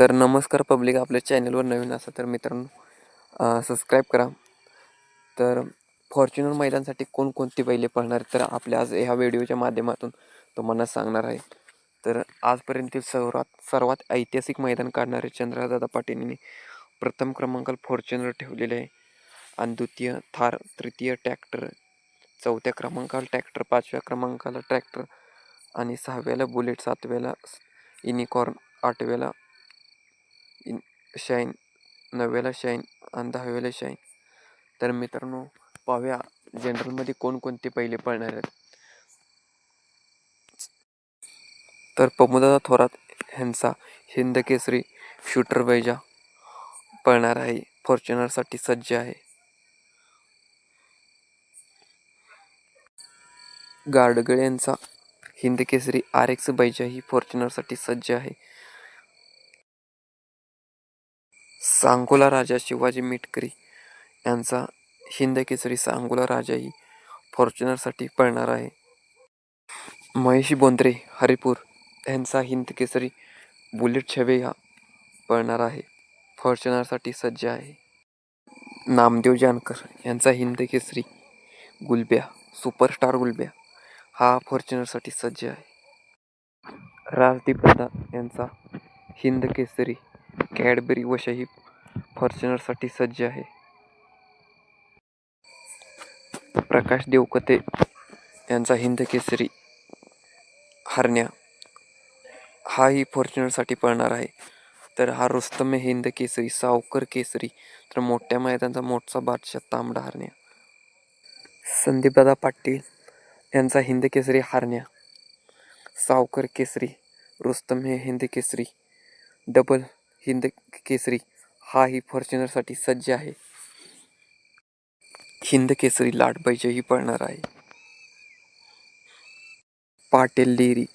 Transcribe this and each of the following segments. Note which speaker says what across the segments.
Speaker 1: तर नमस्कार पब्लिक आपल्या चॅनलवर नवीन असा तर मित्रांनो सबस्क्राईब करा. तर फॉर्च्युनर मैदानसाठी कोणकोणती बैले पळणार तर आपल्या आज ह्या व्हिडिओच्या माध्यमातून तुम्हाला सांगणार आहे. तर आजपर्यंत सर्वात सर्वात ऐतिहासिक मैदान काढणारे चंद्रदादा पाटीलनी प्रथम क्रमांकाला फॉर्च्युनर ठेवलेले आहे. आणि द्वितीय थार तृतीय ट्रॅक्टर चौथ्या क्रमांकाला ट्रॅक्टर पाचव्या क्रमांकाला ट्रॅक्टर आणि सहाव्याला बुलेट सातव्याला युनिकॉर्न आठव्याला इन शाईन नवव्याला शाईन आणि दहाव्याला शाईन. तर मित्रांनो पाहूया जनरलमध्ये कोणकोणते पहिले पळणार आहेत. तर पमुदादा थोरात ह्यांचा हिंद केसरी शूटर बैजा पळणार आहे. फॉर्च्युनरसाठी सज्ज आहे. गाडगळ यांचा हिंद केसरी आर एक्स बैजा ही फॉर्च्युनरसाठी सज्ज आहे. सांगोला राजा शिवाजी मिटकरी यांचा हिंद केसरी सांगोला राजा ही फॉर्च्युनरसाठी पळणार आहे. महेश बोंद्रे हरिपूर यांचा हिंद केसरी बुलेट छवे हा पळणार आहे. फॉर्च्युनरसाठी सज्ज आहे. नामदेव जानकर यांचा हिंद केसरी गुलब्या सुपरस्टार गुलब्या हा फॉर्च्युनरसाठी सज्ज आहे. राजदीप दादा यांचा हिंद केसरी कॅडबरी वशही फॉर्च्युनरसाठी सज्ज आहे. प्रकाश देवकते यांचा हिंद केसरी हरण्या. हाही फॉर्च्युनरसाठी पळणार आहे. तर हा रुस्तमे हिंद केसरी सावकर केसरी तर मोठ्या मैदानाचा मोठा बादशाह तांबडा हरण्या. संदीपदादा पाटील यांचा हिंद केसरी हरण्या. सावकर केसरी रुस्तम हे हिंद केसरी डबल हिंद केसरी हाही फॉर्च्युनरसाठी सज्ज आहे. हिंद केसरी लाडबाईच्याही पळणार आहे. Patil dairy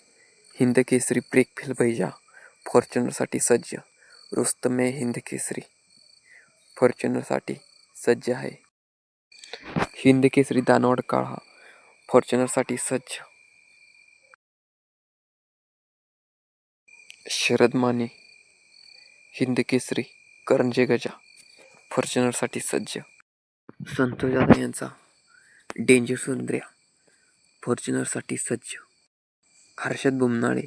Speaker 1: Hind Kesari brake fail Baija, फॉर्च्युनरसाठी सज्ज, रुस्तमे हिंद केसरी, फॉर्च्युनरसाठी सज्ज आहे. हिंद केसरी दानवड काळा फॉर्च्युनरसाठी सज्ज. शरद माने हिंद केसरी करंजे गजा फॉर्च्युनरसाठी सज्ज. संतोष दादा यांचा डेंजर सुंदर्या फॉर्च्युनरसाठी सज्ज. हर्षद बुमनाळे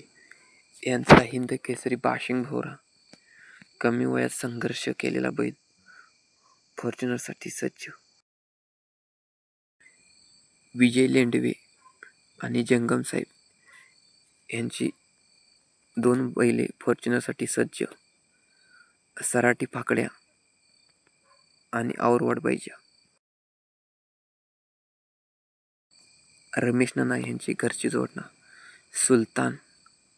Speaker 1: यांचा हिंद केसरी बाशिंग भोरा कमी वयात संघर्ष केलेला बैल फॉर्च्युनरसाठी सज्ज. विजय लेंडवे आणि जंगम साहेब यांची दोन बैले फॉर्च्युनरसाठी सज्ज. सराटी फाकड्या आणि औरवाड बैजा. रमेश नाना यांची घरची जोडणा सुलतान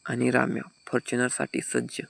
Speaker 1: आणि राम्या फॉर्च्युनरसाठी सज्ज